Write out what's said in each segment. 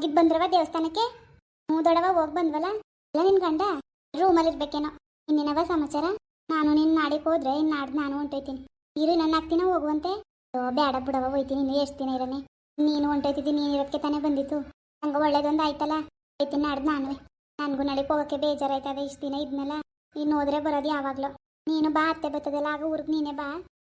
ಹೋಗಿದ್ ಬಂದ್ರವ ದೇವಸ್ಥಾನಕ್ಕೆ? ಹ್ಞೂ ದೊಡವ, ಹೋಗಿ ಬಂದ್ವಲ್ಲ? ಎಲ್ಲ ನಿನ್ ಗಂಡ? ರೂಮಲ್ಲಿ ಇರ್ಬೇಕೇನೋ. ಇನ್ನೇನವ ಸಮಾಚಾರ? ನಾನು ನಿನ್ನ ನಾಡಿಗೆ ಹೋದ್ರೆ ಇನ್ನು ನಾಡ್ದು ನಾನು ಹೊಂಟೋಯ್ತೀನಿ. ನೀರು ನನ್ನ ಆಗ್ತೀನ ಹೋಗುವಂತೆ? ಬೇಡ ಬಿಡವ, ಹೋಯ್ತೀನಿ ಇನ್ನು ಎಷ್ಟು ದಿನ ಇರನೆ? ನೀನು ಹೊಂಟೋಯ್ತಿದ್ದಿ, ನೀನು ಇರೋದಕ್ಕೆ ತಾನೇ ಬಂದಿತ್ತು ಹಂಗ ಒಳ್ಳೇದೊಂದು ಆಯ್ತಲ್ಲ? ಹೋಯ್ತೀನಿ ನಾಡ್ದು ನಾನುವೆ. ನನಗೂ ನಡಿಗೆ ಹೋಗೋಕ್ಕೆ ಬೇಜಾರಾಯ್ತದೆ ಇಷ್ಟು ದಿನ ಇದ್ನಲ್ಲ? ಇನ್ನು ಹೋದ್ರೆ ಬರೋದು ಯಾವಾಗಲೂ. ನೀನು ಬಾ, ಅತ್ತೆ ಬರ್ತದಲ್ಲ, ಆಗ ಊರಿಗೆ ನೀನೇ ಬಾ.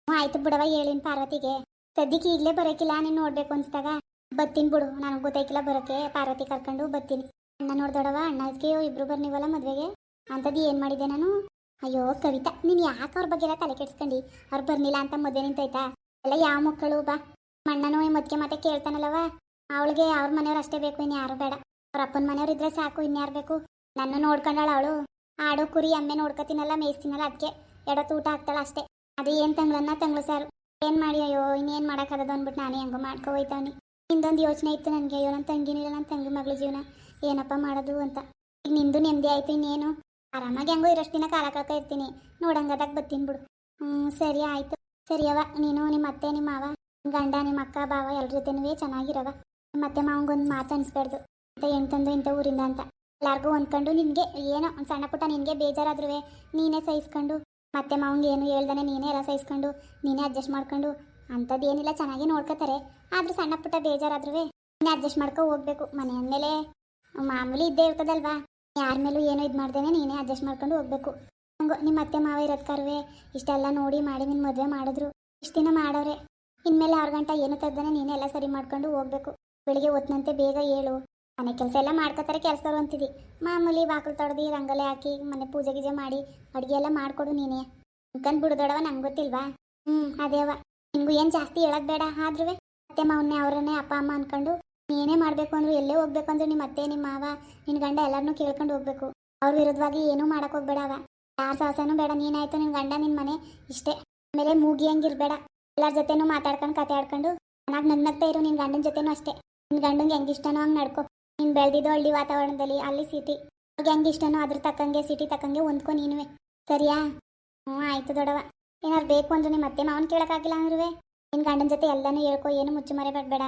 ಆಯ್ತು ಬಿಡವ, ಹೇಳಿನ ಪಾರ್ವತಿಗೆ. ಸದ್ಯಕ್ಕೆ ಈಗಲೇ ಬರೋಕಿಲ್ಲ, ನೀನು ನೋಡ್ಬೇಕು ಅನ್ಸ್ದಾಗ. ಬತ್ತೀನಿ ಬಿಡು, ನನಗೆ ಗೊತ್ತಾಯ್ಕಿಲ್ಲ ಬರೋಕೆ. ಪಾರ್ವತಿ ಕರ್ಕೊಂಡು ಬತ್ತೀನಿ. ಅಣ್ಣ ನೋಡ್ದೊಡವ ಅಣ್ಣಗೆ ಇಬ್ರು ಬರ್ನಿವಲ್ಲ ಮದುವೆಗೆ? ಅಂಥದ್ದು ಏನು ಮಾಡಿದೆ ನಾನು? ಅಯ್ಯೋ, ಕವಿತಾ, ನೀನು ಯಾಕೆ ಅವ್ರ ಬಗ್ಗೆ ಎಲ್ಲ ತಲೆ ಕೆಡ್ಸ್ಕೊಂಡು? ಅವ್ರು ಬರ್ನಿಲ್ಲ ಅಂತ ಮದುವೆ ನಿಂತೈತಾ ಎಲ್ಲ ಯಾವ ಮಕ್ಕಳು, ಬಾ. ಅಣ್ಣನೂ ಮದ್ಕೆ ಮತ್ತೆ ಕೇಳ್ತಾನಲ್ಲವ? ಅವಳಿಗೆ ಅವ್ರ ಮನೆಯವ್ರು ಅಷ್ಟೇ ಬೇಕು ಇನ್ಯಾರು ಯಾರು ಬೇಡ. ಅವ್ರ ಅಪ್ಪನ ಮನೆಯವ್ರು ಇದ್ರೆ ಸಾಕು ಇನ್ಯಾರು ಬೇಕು? ನನ್ನ ನೋಡ್ಕೊಂಡಾಳ ಅವಳು. ಆಡು, ಕುರಿ ಎಮ್ಮೆ ನೋಡ್ಕೊತೀನಲ್ಲ, ಮೇಯಿಸ್ತೀನಲ್ಲ ಅದಕ್ಕೆ ಎಡತ್ತು ಊಟ ಹಾಕ್ತಾಳ ಅಷ್ಟೇ. ಅದು ಏನು ತಂಗ್ಳನ್ನ ತಂಗ್ಳು ಸಾರು. ಏನು ಮಾಡಿ ಅಯ್ಯೋ ಇನ್ನೇನು ಮಾಡೋಕ್ಕಾಗದು ಅಂದ್ಬಿಟ್ಟು ನಾನೇ ಹೆಂಗೋ ಮಾಡ್ಕೊ ಹೋಯ್ತಾವ್ನಿ ಇಂದೊಂದು ಯೋಚನೆ ಇತ್ತು ನನಗೆ, ಅಯ್ಯೋ ನನ್ನ ತಂಗಿನಿಲ್ಲ ನನ್ನ ತಂಗಿ ಮಗಳ ಜೀವನ, ಏನಪ್ಪ ಮಾಡೋದು ಅಂತ. ಈಗ ನಿಂದು ನೆಮ್ಮದಿ ಆಯ್ತು, ಇನ್ನೇನು? ಆರಾಮಾಗಿ ಹೆಂಗೋ ಇರೋಷ್ಟು ದಿನ ಕಾಲ ಕಳ್ಕ ಇರ್ತೀನಿ. ನೋಡಂಗದಾಗ ಬತ್ತೀನಿ ಬಿಡು. ಹ್ಞೂ ಸರಿ ಆಯ್ತು. ಸರಿಯವ ನೀನು ನಿಮ್ಮ ಅತ್ತೆ ನಿಮ್ಮ ಮಾವ ನಿಮ್ಮ ಗಂಡ ನಿಮ್ಮ ಅಕ್ಕ ಬಾವ ಎಲ್ಲರ ಜೊತೆನೂ ಚೆನ್ನಾಗಿರವ ನಿಮ್ಮ ಅತ್ತೆ ಮಾವಂಗೊಂದು ಮಾತು ಅನ್ಸ್ಬಾರ್ದು ಅಂತ ಎಂತಂದು ಇಂಥ ಊರಿಂದ ಅಂತ. ಎಲ್ಲರಿಗೂ ಹೊಂದ್ಕೊಂಡು ನಿನಗೆ ಏನೋ ಒಂದು ಸಣ್ಣ ಪುಟ್ಟ ನಿನಗೆ ಬೇಜಾರಾದ್ರೂ ನೀನೇ ಸಹಿಸ್ಕೊಂಡು, ಮತ್ತೆ ಮಾವಂಗೆ ಏನು ಹೇಳ್ದಾನೆ ನೀನೇ ಎಲ್ಲ ಸಹಿಸ್ಕೊಂಡು, ನೀನೇ ಅಡ್ಜಸ್ಟ್ ಮಾಡ್ಕೊಂಡು ಅಂಥದ್ದು ಏನಿಲ್ಲ, ಚೆನ್ನಾಗಿ ನೋಡ್ಕೋತಾರೆ. ಆದರೂ ಸಣ್ಣ ಪುಟ್ಟ ಬೇಜಾರಾದ್ರೂ ಅಡ್ಜಸ್ಟ್ ಮಾಡ್ಕೊ ಹೋಗ್ಬೇಕು, ಮನೆ ಅಂದಮೇಲೆ. ಮಾಮೂಲಿ ಇದ್ದೇ ಇರ್ತದಲ್ವಾ? ಯಾರ ಮೇಲೂ ಏನೋ ಇದು ಮಾಡ್ದೇನೆ ನೀನೇ ಅಡ್ಜಸ್ಟ್ ಮಾಡ್ಕೊಂಡು ಹೋಗ್ಬೇಕು. ಹಂಗೋ ನಿಮ್ಮ ಅತ್ತೆ ಮಾವ ಇರೋದ್ಕಾರ್ವೆ ಇಷ್ಟೆಲ್ಲ ನೋಡಿ ಮಾಡಿ ನಿನ್ನ ಮದುವೆ ಮಾಡಿದ್ರು. ಇಷ್ಟು ದಿನ ಮಾಡೋರೆ. ಇನ್ಮೇಲೆ ಆರು ಗಂಟೆ ಏನು ತೆಗ್ದಾನೆ ನೀನೇ ಎಲ್ಲ ಸರಿ ಮಾಡ್ಕೊಂಡು ಹೋಗ್ಬೇಕು. ಬೆಳಿಗ್ಗೆ ಹೊತ್ತಿನಂತೆ ಬೇಗ ಏಳು. ಮನೆ ಕೆಲಸ ಎಲ್ಲ ಮಾಡ್ಕೋತಾರೆ ಕೆಲಸದವ್ರು ಅಂತಿದ್ದಿ ಮಾಮೂಲಿ ಬಾಕಲು ತೊಡೆದು ರಂಗೋಲೆ ಹಾಕಿ, ಮನೆ ಪೂಜೆ ಗೀಜೆ ಮಾಡಿ, ಅಡುಗೆ ಎಲ್ಲ ಮಾಡಿಕೊಡು ನೀನೇ. ಅನ್ಕಂಡು ಬಿಡ್ದೊಡವ ನಂಗೆ ಗೊತ್ತಿಲ್ವಾ? ಹ್ಞೂ ಅದೇವ ನಿನ್ಗೂ ಏನು ಜಾಸ್ತಿ ಹೇಳೋದು ಬೇಡ ಆದ್ರೂ ಅತ್ತೆ ಮಾವನ್ನೇ ಅವರನ್ನೇ ಅಪ್ಪ, ಅಮ್ಮ ಅನ್ಕೊಂಡು ನೀನೇ ಮಾಡಬೇಕು ಅಂದ್ರು ಎಲ್ಲೇ ಹೋಗ್ಬೇಕು ಅಂದ್ರೆ ನಿಮ್ಮ ಅತ್ತೆ ನಿಮ್ಮ ಮಾವ, ನಿನ್ ಗಂಡ ಎಲ್ಲರನ್ನೂ ಕೇಳ್ಕೊಂಡು ಹೋಗ್ಬೇಕು. ಅವ್ರ ವಿರುದ್ಧವಾಗಿ ಏನೂ ಮಾಡಕ್ ಹೋಗ್ಬೇಡ ಅವ. ಯಾರ ಸಾಹಸನೂ ಬೇಡ, ನೀನಾಯ್ತು ನಿನ್ ಗಂಡ ನಿನ್ ಮನೆ ಇಷ್ಟೇ. ಆಮೇಲೆ ಮೂಗಿ ಹಂಗಿರ್ಬೇಡ. ಎಲ್ಲರ ಜೊತೆನೂ ಮಾತಾಡ್ಕೊಂಡು ಕತೆ ಆಡ್ಕೊಂಡು ಚೆನ್ನಾಗಿ ನನ್ನಗ್ತಾ ಇರು, ನಿನ್ ಗಂಡನ ಜೊತೆನೂ ಅಷ್ಟೇ. ನಿನ್ ಗಂಡಂಗೆ ಹೆಂಗೆ ಇಷ್ಟನೋ ಹಂಗೆ ನಡ್ಕೊ. ನೀನು ಬೆಳೆದಿದ್ದು ಹಳ್ಳಿ ವಾತಾವರಣದಲ್ಲಿ ಅಲ್ಲಿ ಸಿಟಿ. ಅವ್ರಿಗೆ ಇಷ್ಟನೋ ಅದ್ರ ತಕ್ಕಂಗೆ, ಸಿಟಿ ತಕ್ಕಂಗೆ ಹೊಂದ್ಕೊ ನೀನುವೆ. ಸರಿಯಾ? ಹ್ಞೂ ಆಯ್ತು ದೊಡವ ಏನಾರು ಬೇಕು ಅಂದ್ರೆ ನಿಮ್ಮ ಮತ್ತೆ ಮಾವನ್ ಕೇಳೋಕ್ಕಾಗಿಲ್ಲ ಅಂದ್ರೂ ನಿನ್ ಗಂಡನ ಜೊತೆ ಎಲ್ಲಾನು ಹೇಳ್ಕೊ, ಏನು ಮುಚ್ಚು ಮರೆ ಬೇಡ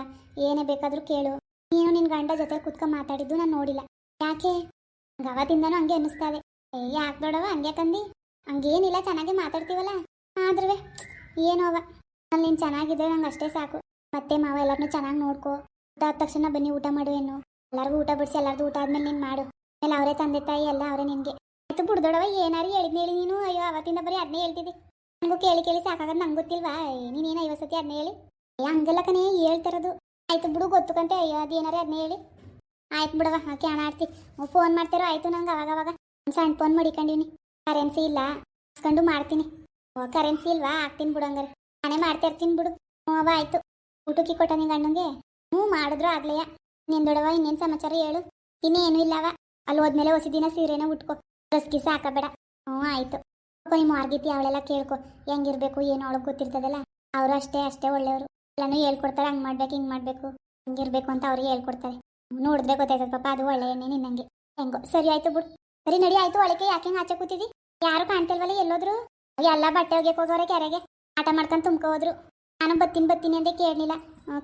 ಏನೇ ಬೇಕಾದರೂ ಕೇಳು. ನೀನು ನಿನ್ ಗಂಡ ಜೊತೆ ಕುತ್ಕೊಂಡು ಮಾತಾಡಿದ್ದು ನಾನು ನೋಡಿಲ್ಲ. ಯಾಕೆ? ಗವದಿಂದನೂ ಹಂಗೆ ಅನ್ನಿಸ್ತಾವೆ ಏ ಯಾಕೆ ದೊಡವ ಹಂಗೆ ಕಂದಿ ಹಂಗೇನಿಲ್ಲ, ಚೆನ್ನಾಗಿ ಮಾತಾಡ್ತೀವಲ್ಲ. ಆದ್ರೂ ಏನೋವ ಅಲ್ಲಿ ನೀನು ಚೆನ್ನಾಗಿದ್ರೆ ನಂಗೆ ಅಷ್ಟೇ ಸಾಕು. ಮತ್ತೆ ಮಾವ ಎಲ್ಲರನ್ನೂ ಚೆನ್ನಾಗಿ ನೋಡ್ಕೊ. ಊಟ ಆದ ತಕ್ಷಣ ಬನ್ನಿ, ಊಟ ಮಾಡು ಏನು ಎಲ್ಲರಿಗೂ ಊಟ ಬಿಡಿಸಿ, ಎಲ್ಲರದು ಊಟ ಆದ್ಮೇಲೆ ನೀನು ಮಾಡು. ಆಮೇಲೆ ಅವರೇ ತಂದೆ ತಾಯಿ, ಎಲ್ಲ ಅವರೇ ನಿನಗೆ. ಆಯ್ತು, ಬುಡ್ದೊಡವ, ಏನಾರು ಹೇಳಿದ್ನೇಳಿ ನೀನು? ಅಯ್ಯೋ, ಅವತ್ತಿಂದ ಬರೀ ಅದನ್ನೇ ಹೇಳ್ತಿದ್ದಿ. ನನಗೂ ಕೇಳಿ ಕೇಳಿ ಸಾಕಾಗದ ನಂಗೆ ಗೊತ್ತಿಲ್ವಾ? ನೀನೇನು ಐವತ್ತು ಸತಿ ಅದನ್ನೇ ಹೇಳಿ? ಹಂಗಲ್ಲ ಕಣೇ ಹೇಳ್ತಿರೋದು ಆಯ್ತು ಬಿಡು ಗೊತ್ತುಕಂತೆ ಅಯ್ಯೋ ಅದು ಏನಾರ ಅದನ್ನೇ ಹೇಳಿ. ಆಯ್ತು ಬಿಡವ ಹಾಕಿ ಹಣ ಆಡ್ತಿ. ಫೋನ್ ಮಾಡ್ತಿರೋ, ಆಯ್ತು ನಂಗೆ ಅವಾಗ ಅವಾಗ ಸಣ್ಣ ಫೋನ್ ಮಡಿಕೊಂಡಿವ್ನಿ ಕರೆನ್ಸಿ ಇಲ್ಲ, ಹಾಕ್ಸ್ಕೊಂಡು ಮಾಡ್ತೀನಿ. ಕರೆನ್ಸಿ ಇಲ್ವಾ? ಹಾಕ್ತೀನಿ ಬಿಡು ಹಂಗಾರೆ. ನಾನೇ ಮಾಡ್ತಾ ಇರ್ತೀನಿ ಬಿಡು. ಅವ ಆಯ್ತು. ಊಟಕ್ಕೆ ಕೊಟ್ಟ ನಿಂಗೆ ಅಣ್ಣಂಗೆ? ಹ್ಞೂ ಮಾಡಿದ್ರು ಆಗ್ಲೆಯ ನಿನ್ ದೊಡವ ಇನ್ನೇನು ಸಮಾಚಾರ ಹೇಳು. ಇನ್ನೇನು ಇಲ್ಲವ ಅಲ್ಲಿ ಹೋದ್ಮೇಲೆ ಹೊಸ ದಿನ ಸೀರೆನ ಉಟ್ಕೋ. ಡ್ರೆಸ್ ಗಿಸ್ ಹಾಕಬೇಡ ಹ್ಞೂ ಆಯ್ತು. ಕೊಯ್ ಮಾರ್ಗಿತಿ ಅವಳೆಲ್ಲ ಕೇಳ್ಕೊ ಹೆಂಗಿರ್ಬೇಕು ಏನು ಅವಳಗ್ ಗೊತ್ತಿರ್ತದಲ್ಲ? ಅವರು ಅಷ್ಟೇ ಅಷ್ಟೇ ಒಳ್ಳೆಯವರು. ಎಲ್ಲನೂ ಹೇಳ್ಕೊಡ್ತಾರೆ, ಹಂಗ್ ಮಾಡ್ಬೇಕು, ಹಿಂಗ್ ಮಾಡಬೇಕು ಹಿಂಗಿರ್ಬೇಕು ಅಂತ ಅವ್ರಿಗೆ ಹೇಳ್ಕೊಡ್ತಾರೆ. ನೋಡಿದ್ರೆ ಗೊತ್ತಾಯ್ತದ ಪಾಪ, ಅದು ಒಳ್ಳೆ ನಿನ್ನಂಗೆ ಹೆಂಗೋ, ಸರಿ ಆಯ್ತು ಬಿಡು. ಸರಿ, ನಡಿ, ಆಯ್ತು ಒಳಗೆ ಯಾಕೆ ಹಿಂಗೆ ಆಚೆ ಕೂತಿದಿ? ಯಾರು ಕಾಣ್ತಿಲ್ವಲ್ಲ ಎಲ್ಲೋದ್ರು? ಎಲ್ಲ ಬಟ್ಟೆ ಒಗೆಕ್ ಹೋಗೋರೆ ಕೆರೆಗೆ. ಆಟ ಮಾಡ್ಕೊಂಡು ತುಂಬ್ಕೊ ಹೋದ್ರು. ನಾನು ಬತ್ತೀನಿ ಬತ್ತೀನಿ ಅಂತ ಕೇಳಲಿಲ್ಲ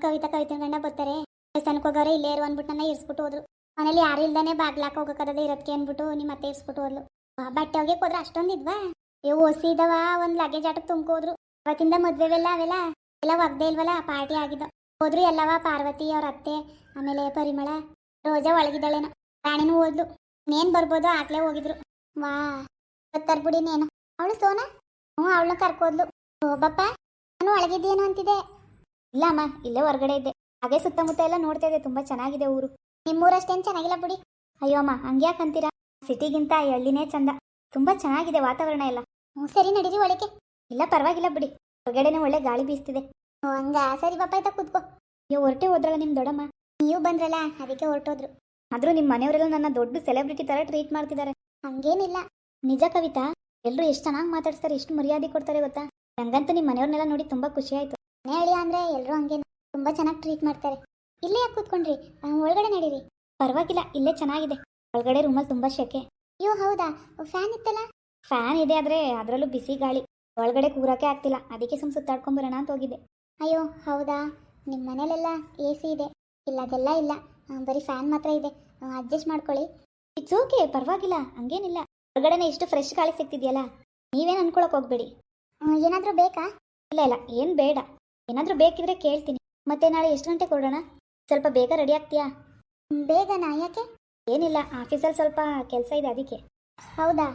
ಕವಿತಾ ಕವಿತಾ ಗಂಡ ಬರ್ತಾರೆ. ದೇವಸ್ಥಾನಕ್ಕೆ ಹೋಗೋರೆ, ಇಲ್ಲೇ ಇರು ಅಂದ್ಬಿಟ್ಟು ನನ್ನ ಇರಿಸ್ಬಿಟ್ಟು ಹೋದ್ರು. ಮನೇಲಿ ಯಾರು ಇಲ್ದಾನೆ ಬಾಗ್ಲಾಕ ಹೋಗಕ್ಕದ ಇರೋದಕ್ಕೆ ಅಂದ್ಬಿಟ್ಟು ನಿಮ್ಮ ಅತ್ತೆ ಇರಿಸ್ಬಿಟ್ಟು ಹೋದ್ಲು. ಬಟ್ಟೆ ಹೋಗಿ ಹೋದ್ರೆ ಅಷ್ಟೊಂದು ಇದ್ವಾ? ಏ, ಓಸಿ ಒಂದ್ ಲಗೇಜ್ ಆಟಕ್ಕೆ ತುಂಬ್ಕೋದ್ರು ಅವತ್ತಿಂದ ಮದ್ವೆವೆಲ್ಲ ಅವೆಲ್ಲ, ಎಲ್ಲ ಒಗ್ದೇ ಇಲ್ವಲ್ಲ ಪಾರ್ಟಿ ಆಗಿದ್ದ. ಹೋದ್ರು ಎಲ್ಲವ, ಪಾರ್ವತಿ, ಅವ್ರ ಅತ್ತೆ, ಆಮೇಲೆ ಪರಿಮಳ. ರೋಜಾ ಒಳಗಿದ್ದಾಳೇನೋ. ರಾಣಿನೂ ಓದ್ಲು ನೇನ್ ಬರ್ಬೋದು, ಆಗ್ಲೇ ಹೋಗಿದ್ರು. ವಾ, ಗೊತ್ತಾರ್ ಬಿಡಿ ನೇನು. ಅವಳು ಸೋನಾ? ಹ್ಞೂ, ಅವಳನ್ನ ಕರ್ಕೋದ್ಲು. ಓ, ಬಪ್ಪ, ನಾನು ಒಳಗಿದ್ದೇನು ಅಂತಿದೆ ಇಲ್ಲ ಅಮ್ಮ ಇಲ್ಲೇ ಹೊರಗಡೆ ಇದ್ದೆ. ಹಾಗೆ ಸುತ್ತಮುತ್ತ ಎಲ್ಲ ನೋಡ್ತಾ ಇದೆ ತುಂಬಾ ಚೆನ್ನಾಗಿದೆ ಊರು. ನಿಮ್ಮೂರಷ್ಟೇನು ಚೆನ್ನಾಗಿಲ್ಲ ಬಿಡಿ. ಅಯ್ಯೋ ಅಮ್ಮ ಹಂಗ್ಯಾಕಂತೀರಾ ಸಿಟಿಗಿಂತ ಹಳ್ಳಿನೇ ಚಂದ. ತುಂಬಾ ಚೆನ್ನಾಗಿದೆ ವಾತಾವರಣ ಎಲ್ಲ. ಹ್ಞೂ ಸರಿ ನಡೀರಿ ಒಳಗೆ. ಇಲ್ಲ ಪರವಾಗಿಲ್ಲ ಬಿಡಿ. ಹೊರಗಡೆನೆ ಒಳ್ಳೆ ಗಾಳಿ ಬೀಸ್ತಿದೆ. ಓ ಹಂಗ? ಸರಿ ಬಾಪ ಆಯ್ತಾ ಕೂತ್ಕೋ. ಅಯ್ಯೋ ಹೊರಟೆ ಹೋದ್ರಲ್ಲ ನಿಮ್ಮ ದೊಡ್ಡಮ್ಮ? ನೀವು ಬಂದ್ರಲ್ಲ ಅದಕ್ಕೆ ಹೊರಟೋದ್ರು. ಆದ್ರೂ ನಿಮ್ಮ ಮನೆಯವರೆಲ್ಲ ನನ್ನ ದೊಡ್ಡ ಸೆಲೆಬ್ರಿಟಿ ತರ ಟ್ರೀಟ್ ಮಾಡ್ತಿದ್ದಾರೆ ಹಂಗೇನಿಲ್ಲ. ನಿಜ ಕವಿತಾ ಎಲ್ಲರೂ ಎಷ್ಟು ಚೆನ್ನಾಗಿ ಮಾತಾಡ್ತಾರೆ ಎಷ್ಟು ಮರ್ಯಾದೆ ಕೊಡ್ತಾರೆ ಗೊತ್ತಾ? ನಂಗಂತೂ ನಿಮ್ಮ ಮನೆಯವ್ರನ್ನೆಲ್ಲ ನೋಡಿ ತುಂಬಾ ಖುಷಿ ಆಯ್ತು. ಮನೆ ಹೇಳಿ ಅಂದ್ರೆ ಎಲ್ಲರೂ ಹಂಗೆ ತುಂಬಾ ಚೆನ್ನಾಗಿ ಟ್ರೀಟ್ ಮಾಡ್ತಾರೆ. ಇಲ್ಲೇ ಯಾಕೆ ಕೂತ್ಕೊಂಡ್ರಿ? ಒಳಗಡೆ ನಡೀರಿ. ಪರವಾಗಿಲ್ಲ ಇಲ್ಲೇ ಚೆನ್ನಾಗಿದೆ. ಒಳಗಡೆ ರೂಮಲ್ಲಿ ತುಂಬಾ ಶೆಕೆ. ಅಯ್ಯೋ, ಹೌದಾ? ಫ್ಯಾನ್ ಇತ್ತಲ್ಲ? ಫ್ಯಾನ್ ಇದೆ ಆದ್ರೆ ಅದರಲ್ಲೂ ಬಿಸಿ ಗಾಳಿ. ಒಳಗಡೆ ಕೂರಕ್ಕೆ ಆಗ್ತಿಲ್ಲ. ಅದಕ್ಕೆ ಸುಮ್ ಸುತ್ತಾಡ್ಕೊಂಡ್ ಬರೋಣ ಅಂತ ಹೋಗಿದ್ದೆ. ಅಯ್ಯೋ, ಹೌದಾ? ನಿಮ್ಮ ಮನೇಲೆಲ್ಲ ಎ ಸಿ ಇದೆ. ಇಲ್ಲ, ಅದೆಲ್ಲ ಇಲ್ಲ. ಬರೀ ಫ್ಯಾನ್ ಮಾತ್ರ ಇದೆ. ಅಡ್ಜಸ್ಟ್ ಮಾಡ್ಕೊಳ್ಳಿ. ಇಟ್ಸ್ ಓಕೆ ಪರವಾಗಿಲ್ಲ. ಹಂಗೇನಿಲ್ಲ. ಹೊರಗಡೆನೆ ಇಷ್ಟು ಫ್ರೆಶ್ ಗಾಳಿ ಸಿಗ್ತಿದೆಯಲ್ಲ? ನೀವೇನು ಅನ್ಕೊಳಕ್ ಹೋಗ್ಬೇಡಿ. ಏನಾದರೂ ಬೇಕಾ? ಇಲ್ಲ ಇಲ್ಲ. ಏನು ಬೇಡ. ಏನಾದರೂ ಬೇಕಿದ್ರೆ ಕೇಳ್ತೀನಿ. ಮತ್ತೆ ನಾಳೆ ಎಷ್ಟು ಗಂಟೆ ಕೊಡೋಣ ಸ್ವಲ್ಪ ಬೇಗ ರೆಡಿ ಆಗ್ತೀಯಾ? ಬೇಗನಾ? ಯಾಕೆ? ಏನಿಲ್ಲ ಆಫೀಸಲ್ಲಿ ಸ್ವಲ್ಪ ಕೆಲಸ ಇದೆ ಅದಕ್ಕೆ. ಹೌದಾ?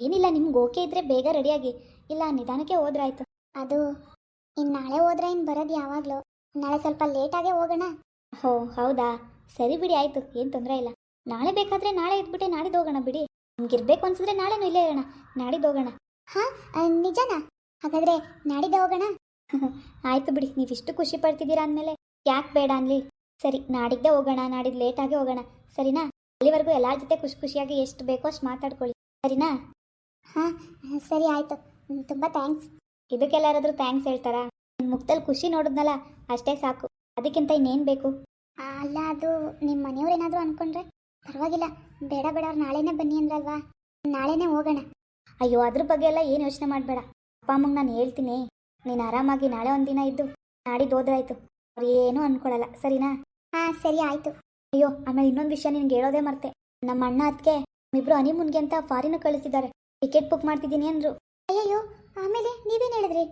ಏನಿಲ್ಲ ನಿಮ್ಗೆ ಓಕೆ ಇದ್ರೆ ಬೇಗ ರೆಡಿಯಾಗಿ ಇಲ್ಲ ನಿಧಾನಕ್ಕೆ ಹೋದ್ರಾಯ್ತು ಅದು ಇನ್ನು ನಾಳೆ ಹೋದ್ರೆ ಇನ್ನು ಬರೋದು ಯಾವಾಗಲೂ. ನಾಳೆ ಸ್ವಲ್ಪ ಲೇಟಾಗೇ ಹೋಗೋಣ. ಹೋ ಹೌದಾ? ಸರಿ ಬಿಡಿ ಆಯ್ತು. ಏನು ತೊಂದರೆ ಇಲ್ಲ. ನಾಳೆ ಬೇಕಾದ್ರೆ ನಾಳೆ ಇದ್ಬಿಟ್ಟೆ ನಾಡಿದ್ದು ಹೋಗೋಣ ಬಿಡಿ. ನಿಮ್ಗೆ ಇರ್ಬೇಕು ಅನ್ಸಿದ್ರೆ ನಾಳೆನೂ ಇಲ್ಲೇ ಇರೋಣ. ನಾಡಿದ್ದು ಹೋಗೋಣ. ಹಾಂ ನಿಜನಾ? ಹಾಗಾದ್ರೆ ನಾಡಿದ್ದೆ ಹೋಗೋಣ? ಆಯ್ತು ಬಿಡಿ ನೀವು ಇಷ್ಟು ಖುಷಿ ಪಡ್ತಿದ್ದೀರಾ ಅಂದಮೇಲೆ ಯಾಕೆ ಬೇಡ ಅನ್ಲಿ? ಸರಿ ನಾಡಿದ್ದೇ ಹೋಗೋಣ ನಾಡಿದ್ದು ಲೇಟಾಗಿ ಹೋಗೋಣ. ಸರಿನಾ? ಅಲ್ಲಿವರೆಗೂ ಎಲ್ಲರ ಜೊತೆ ಖುಷಿ ಖುಷಿಯಾಗಿ ಎಷ್ಟು ಬೇಕೋ ಅಷ್ಟು ಮಾತಾಡ್ಕೊಳ್ಳಿ. ಸರಿನಾ? ಹಾಂ ಸರಿ ಆಯಿತು. ತುಂಬ ಥ್ಯಾಂಕ್ಸ್ ಇದಕ್ಕೆಲ್ಲ ಯಾರಾದರೂ ಥ್ಯಾಂಕ್ಸ್ ಹೇಳ್ತಾರಾ? ನಿಮ್ಮ ಮುಖದಲ್ಲಿ ಖುಷಿ ನೋಡಿದ್ನಲ್ಲ ಅಷ್ಟೇ ಸಾಕು. ಅದಕ್ಕಿಂತ ಇನ್ನೇನು ಬೇಕು? ಅಲ್ಲ ಅದು ನಿಮ್ಮ ಮನೆಯವ್ರು ಏನಾದರೂ ಅನ್ಕೊಂಡ್ರೆ ಪರವಾಗಿಲ್ಲ. ಬೇಡ ಬೇಡ ಅವ್ರು ನಾಳೆನೇ ಬನ್ನಿ ಅಂದ್ರಲ್ವಾ? ನಾಳೆನೇ ಹೋಗೋಣ. ಅಯ್ಯೋ ಅದ್ರ ಬಗ್ಗೆ ಎಲ್ಲ ಏನು ಯೋಚನೆ ಮಾಡಬೇಡ. ಅಪ್ಪ ಅಮ್ಮಂಗೆ ನಾನು ಹೇಳ್ತೀನಿ. ನೀನು ಆರಾಮಾಗಿ ನಾಳೆ ಒಂದಿನ ಇದ್ದು ನಾಡಿದ್ದು ಹೋದ್ರಾಯ್ತು ಅವ್ರು ಏನೂ ಅನ್ಕೊಳಲ್ಲ. ಸರಿನಾ? ಹಾಂ ಸರಿ ಆಯಿತು. ಅಯ್ಯೋ ಆಮೇಲೆ ಇನ್ನೊಂದು ವಿಷಯ ನಿನ್ಗೆ ಹೇಳೋದೇ ಮರ್ತೆ. ನಮ್ಮ ಅಣ್ಣ ಅದಕ್ಕೆ ಇಬ್ರು ಹನಿಮೂನ್ಗೆ ಅಂತ ಫಾರಿನ್ ಕಳಿಸಿದ್ದಾರೆ. ಟಿಕೆಟ್ ಬುಕ್ ಮಾಡ್ತಿದ್ದೀನಿ ಅಂದ್ರು. ಅಯ್ಯಯ್ಯೋ ಆಮೇಲೆ ನೀವೇನು ಹೇಳಿದ್ರಿ?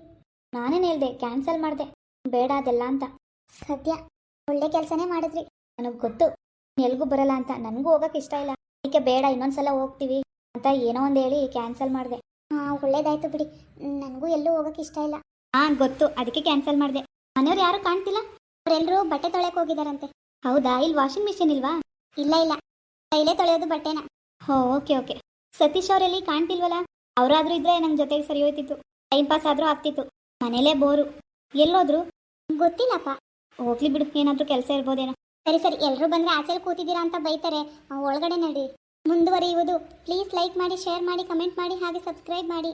ನಾನೇನು ಹೇಳ್ದೆ ಕ್ಯಾನ್ಸಲ್ ಮಾಡಿದೆ. ಬೇಡ ಅದೆಲ್ಲ ಅಂತ. ಸದ್ಯ ಒಳ್ಳೆ ಕೆಲಸನೇ ಮಾಡಿದ್ರಿ. ನನಗೆ ಗೊತ್ತು. ಎಲ್ಗೂ ಬರಲ್ಲ ಅಂತ. ನನಗೂ ಹೋಗಕ್ಕೆ ಇಷ್ಟ ಇಲ್ಲ. ಅದಕ್ಕೆ ಬೇಡ ಇನ್ನೊಂದ್ಸಲ ಹೋಗ್ತೀವಿ ಅಂತ ಏನೋ ಒಂದು ಹೇಳಿ ಕ್ಯಾನ್ಸಲ್ ಮಾಡಿದೆ. ಹಾಂ ಒಳ್ಳೇದಾಯ್ತು ಬಿಡಿ. ನನಗೂ ಎಲ್ಲೂ ಹೋಗಕ್ಕೆ ಇಷ್ಟ ಇಲ್ಲ. ಹಾಂ ಗೊತ್ತು. ಅದಕ್ಕೆ ಕ್ಯಾನ್ಸಲ್ ಮಾಡಿದೆ. ಮನೆಯವ್ರು ಯಾರು ಕಾಣ್ತಿಲ್ಲ. ಅವರೆಲ್ಲರೂ ಬಟ್ಟೆ ತೊಳೆಯಕ್ಕೆ ಹೋಗಿದಾರಂತೆ. ಹೌದಾ? ಇಲ್ಲಿ ವಾಷಿಂಗ್ ಮಿಷಿನ್ ಇಲ್ವಾ? ಇಲ್ಲ ಇಲ್ಲ. ಕೈಲೇ ತೊಳೆಯೋದು ಬಟ್ಟೆನ. ಹೋ ಓಕೆ ಓಕೆ ಸತೀಶ್ ಅವರಲ್ಲಿ ಕಾಣ್ತಿಲ್ವಲ್ಲ? ಅವರಾದ್ರೂ ಇದ್ರೆ ನಮ್ಮ ಜೊತೆಗೆ ಸರಿ ಹೋಯ್ತಿತ್ತು. ಟೈಮ್ ಪಾಸ್ ಆದರೂ ಆಗ್ತಿತ್ತು. ಮನೇಲೇ ಬೋರು. ಎಲ್ಲೋದ್ರು? ಗೊತ್ತಿಲ್ಲಪ್ಪ. ಹೋಗ್ಲಿ ಬಿಡು, ಏನಾದರೂ ಕೆಲಸ ಇರ್ಬೋದೇನೋ. ಸರಿ ಸರಿ. ಎಲ್ಲರೂ ಬಂದರೆ ಆಚೆಲಿ ಕೂತಿದ್ದೀರಾ ಅಂತ ಬೈತಾರೆ. ಒಳಗಡೆ ನಡಿ ಮುಂದುವರಿಯುವುದು. ಪ್ಲೀಸ್ ಲೈಕ್ ಮಾಡಿ ಶೇರ್ ಮಾಡಿ ಕಮೆಂಟ್ ಮಾಡಿ, ಹಾಗೆ ಸಬ್ಸ್ಕ್ರೈಬ್ ಮಾಡಿ.